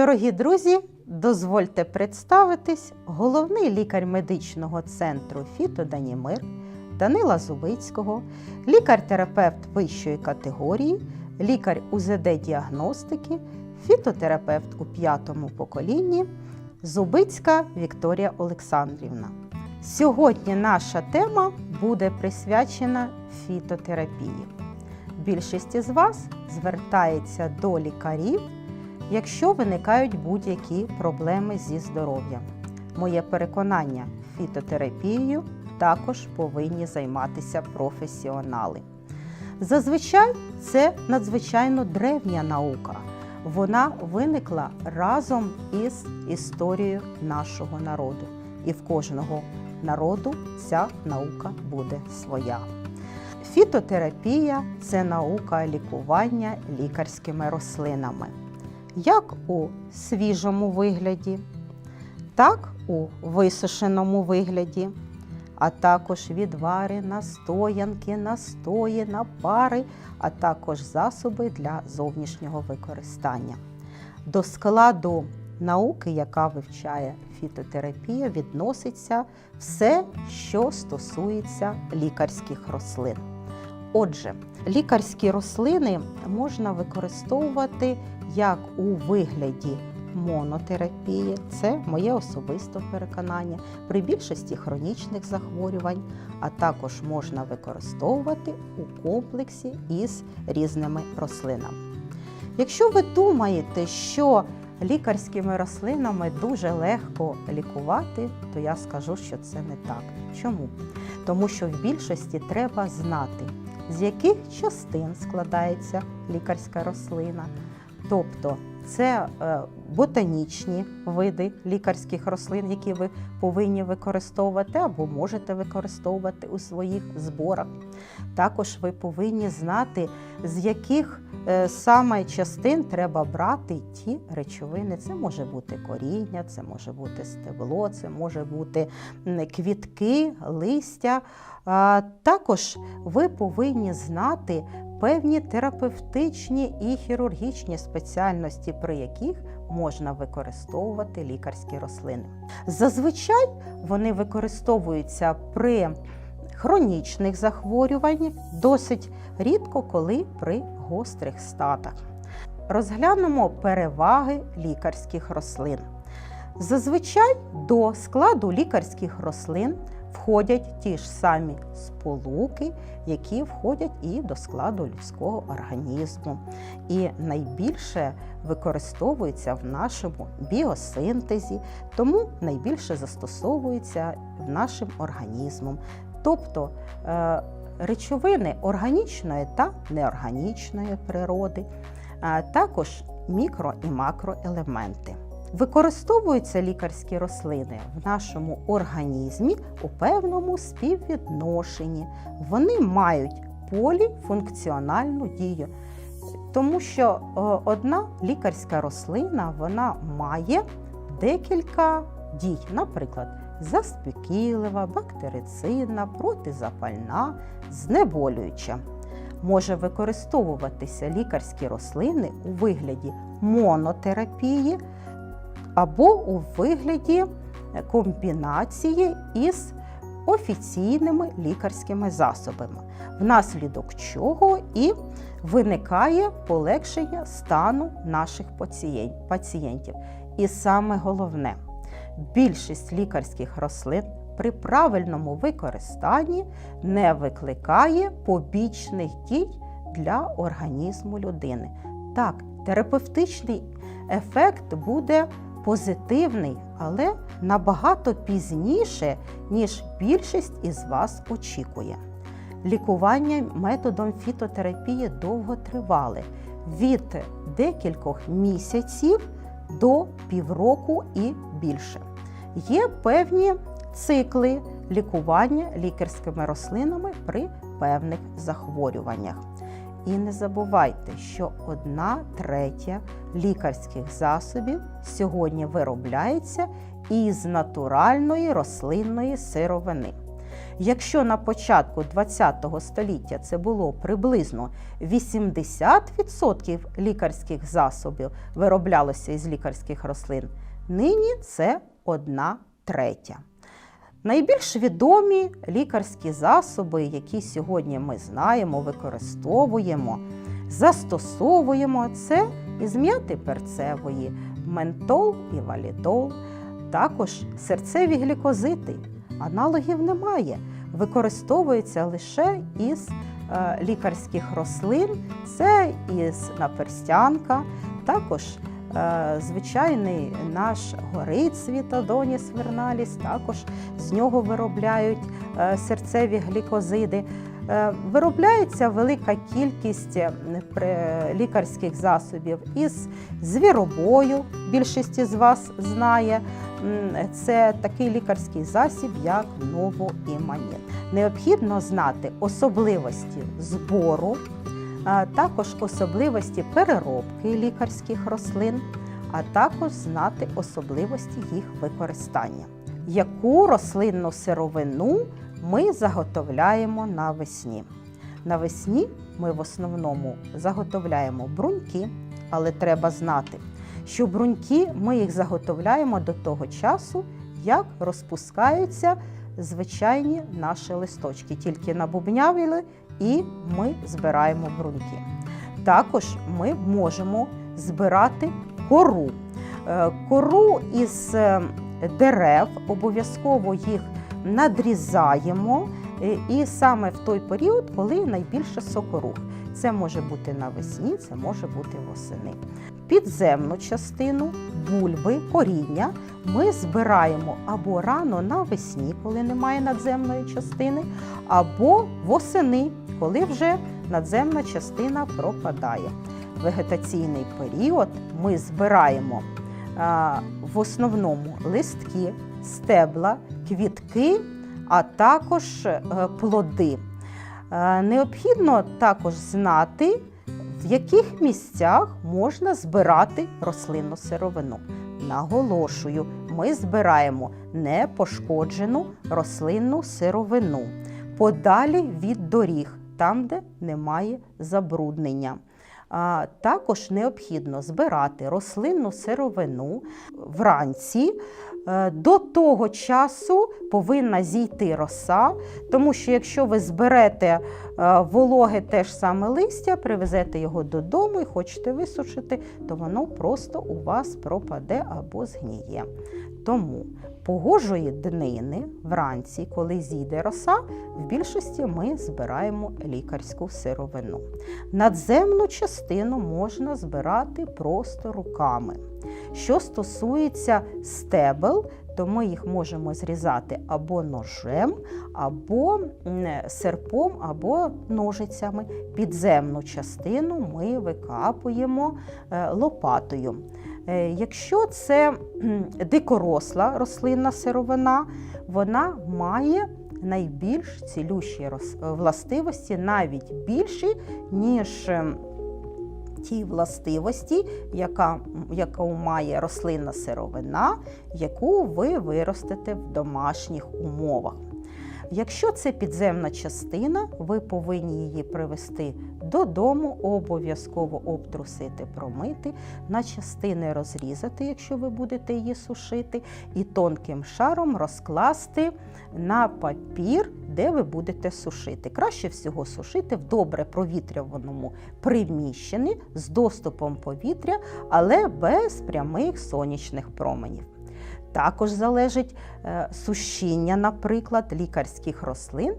Дорогі друзі, дозвольте представитись головний лікар медичного центру Фіто Данімир Данила Зубицького, лікар-терапевт вищої категорії, лікар УЗД-діагностики, фітотерапевт у п'ятому поколінні Зубицька Вікторія Олександрівна. Сьогодні наша тема буде присвячена фітотерапії. Більшість із вас звертається до лікарів, якщо виникають будь-які проблеми зі здоров'ям. Моє переконання, фітотерапією також повинні займатися професіонали. Зазвичай це надзвичайно древня наука. Вона виникла разом із історією нашого народу. І в кожного народу ця наука буде своя. Фітотерапія це наука лікування лікарськими рослинами, як у свіжому вигляді, так у висушеному вигляді, а також відвари, настоянки, настої, напари, а також засоби для зовнішнього використання. До складу науки, яка вивчає фітотерапія, відноситься все, що стосується лікарських рослин. Отже, лікарські рослини можна використовувати як у вигляді монотерапії, це моє особисте переконання, при більшості хронічних захворювань, а також можна використовувати у комплексі із різними рослинами. Якщо ви думаєте, що лікарськими рослинами дуже легко лікувати, то я скажу, що це не так. Чому? Тому що в більшості треба знати, з яких частин складається лікарська рослина. Тобто це е, ботанічні види лікарських рослин, які ви повинні використовувати або можете використовувати у своїх зборах. Також ви повинні знати, з яких е, саме частин треба брати ті речовини. Це може бути коріння, це може бути стебло, це може бути квітки, листя. Також ви повинні знати певні терапевтичні і хірургічні спеціальності, при яких можна використовувати лікарські рослини. Зазвичай вони використовуються при хронічних захворюваннях, досить рідко коли при гострих статах. Розглянемо переваги лікарських рослин. Зазвичай до складу лікарських рослин входять ті ж самі сполуки, які входять і до складу людського організму. І найбільше використовуються в нашому біосинтезі, тому найбільше застосовуються нашим організмом. Тобто е, речовини органічної та неорганічної природи, а також мікро і макроелементи. Використовуються лікарські рослини в нашому організмі у певному співвідношенні. Вони мають поліфункціональну дію, тому що е, одна лікарська рослина вона має декілька дій, наприклад, заспокійлива, бактерицидна, протизапальна, знеболююча. Може використовуватися лікарські рослини у вигляді монотерапії або у вигляді комбінації із офіційними лікарськими засобами, внаслідок чого і виникає полегшення стану наших пацієнтів. І саме головне, більшість лікарських рослин при правильному використанні не викликає побічних дій для організму людини. Так, терапевтичний ефект буде позитивний, але набагато пізніше, ніж більшість із вас очікує. Лікування методом фітотерапії довго тривали від декількох місяців до півроку і більше. Є певні цикли лікування лікарськими рослинами при певних захворюваннях. І не забувайте, що одна третя лікарських засобів сьогодні виробляється із натуральної рослинної сировини. Якщо на початку ХХ століття це було приблизно 80% лікарських засобів вироблялося із лікарських рослин, нині це одна третя. Найбільш відомі лікарські засоби, які сьогодні ми знаємо, використовуємо, застосовуємо, це із м'яти перцевої, ментол і валідол, також серцеві глікозити. Аналогів немає. Використовується лише із е, лікарських рослин, це із наперстянка, також звичайний наш горицвіт Адоніс верналіс, також з нього виробляють е, серцеві глікозиди. Е, Виробляється велика кількість е, лікарських засобів із звіробою. Більшість із вас знає. Це такий лікарський засіб, як новоіманін. Необхідно знати особливості збору, також особливості переробки лікарських рослин, а також знати особливості їх використання. Яку рослинну сировину ми заготовляємо навесні? Навесні ми в основному заготовляємо бруньки, але треба знати, що бруньки ми їх заготовляємо до того часу, як розпускаються звичайні наші листочки. Тільки набубнявили і ми збираємо бруньки. Також ми можемо збирати кору. Е, Кору із е, дерев обов'язково їх надрізаємо. е, І саме в той період, коли найбільше сокорух. Це може бути навесні, це може бути восени. Підземну частину, бульби, коріння ми збираємо або рано навесні, коли немає надземної частини, або восени, коли вже надземна частина пропадає. Вегетаційний період ми збираємо а, в основному листки, стебла, квітки, а також е, плоди. Е, Необхідно також знати, в яких місцях можна збирати рослинну сировину. Наголошую, ми збираємо непошкоджену рослинну сировину подалі від доріг, там, де немає забруднення. Також необхідно збирати рослинну сировину вранці. Е, До того часу повинна зійти роса, тому що якщо ви зберете е, вологе те ж саме листя, привезете його додому і хочете висушити, то воно просто у вас пропаде або згніє. Тому погожої днини вранці, коли зійде роса, в більшості ми збираємо лікарську сировину. Надземну частину можна збирати просто руками. Що стосується стебел, то ми їх можемо зрізати або ножем, або серпом, або ножицями. Підземну частину ми викапуємо е, лопатою. Е, Якщо це дикоросла рослинна сировина, вона має найбільш цілющі властивості, навіть більші, ніж ем, ті властивості, яка, яку має рослинна сировина, яку ви виростете в домашніх умовах. Якщо це підземна частина, ви повинні її привезти додому, обов'язково обтрусити, промити, на частини розрізати, якщо ви будете її сушити, і тонким шаром розкласти на папір, де ви будете сушити. Краще всього сушити в добре провітрюваному приміщенні з доступом повітря, але без прямих сонячних променів. Також залежить е, сушіння, наприклад, лікарських рослин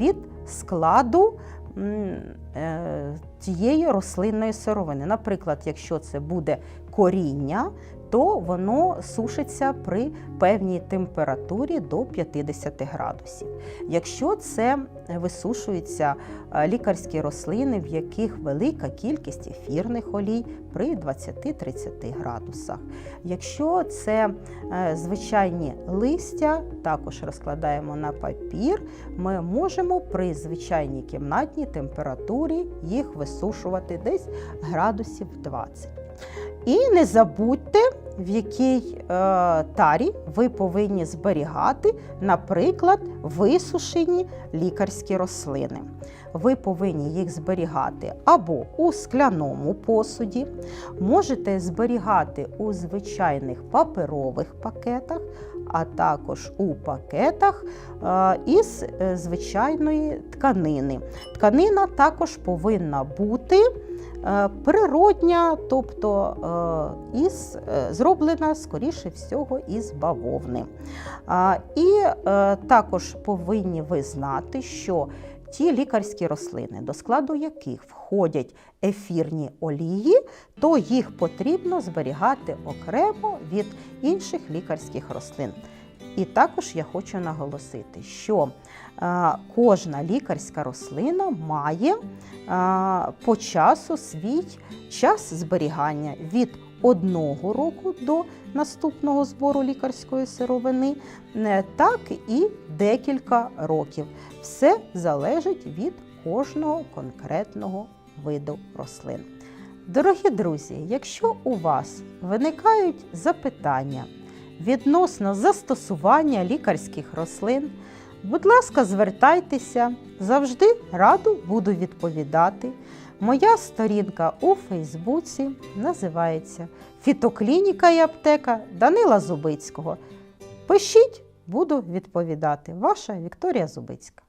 від складу е, тієї рослинної сировини. Наприклад, якщо це буде коріння, то воно сушиться при певній температурі до 50 градусів. Якщо це висушуються е, лікарські рослини, в яких велика кількість ефірних олій при 20-30 градусах. Якщо це е, звичайні листя, також розкладаємо на папір, ми можемо при звичайній кімнатній температурі їх висушувати десь градусів 20. І не забудьте в якій е, тарі ви повинні зберігати, наприклад, висушені лікарські рослини. Ви повинні їх зберігати або у скляному посуді, можете зберігати у звичайних паперових пакетах, а також у пакетах е, із е, звичайної тканини. Тканина також повинна бути природня, тобто е, із, е, зроблена, скоріше всього, із бавовни. І е, також повинні ви знати, що ті лікарські рослини, до складу яких входять ефірні олії, то їх потрібно зберігати окремо від інших лікарських рослин. І також я хочу наголосити, що е, кожна лікарська рослина має е, по часу свій час зберігання від одного року до наступного збору лікарської сировини, е, так і декілька років. Все залежить від кожного конкретного виду рослин. Дорогі друзі, якщо у вас виникають запитання відносно застосування лікарських рослин, будь ласка, звертайтеся, завжди раду буду відповідати. Моя сторінка у Фейсбуці називається Фітоклініка і аптека Данила Зубицького. Пишіть, буду відповідати. Ваша Вікторія Зубицька.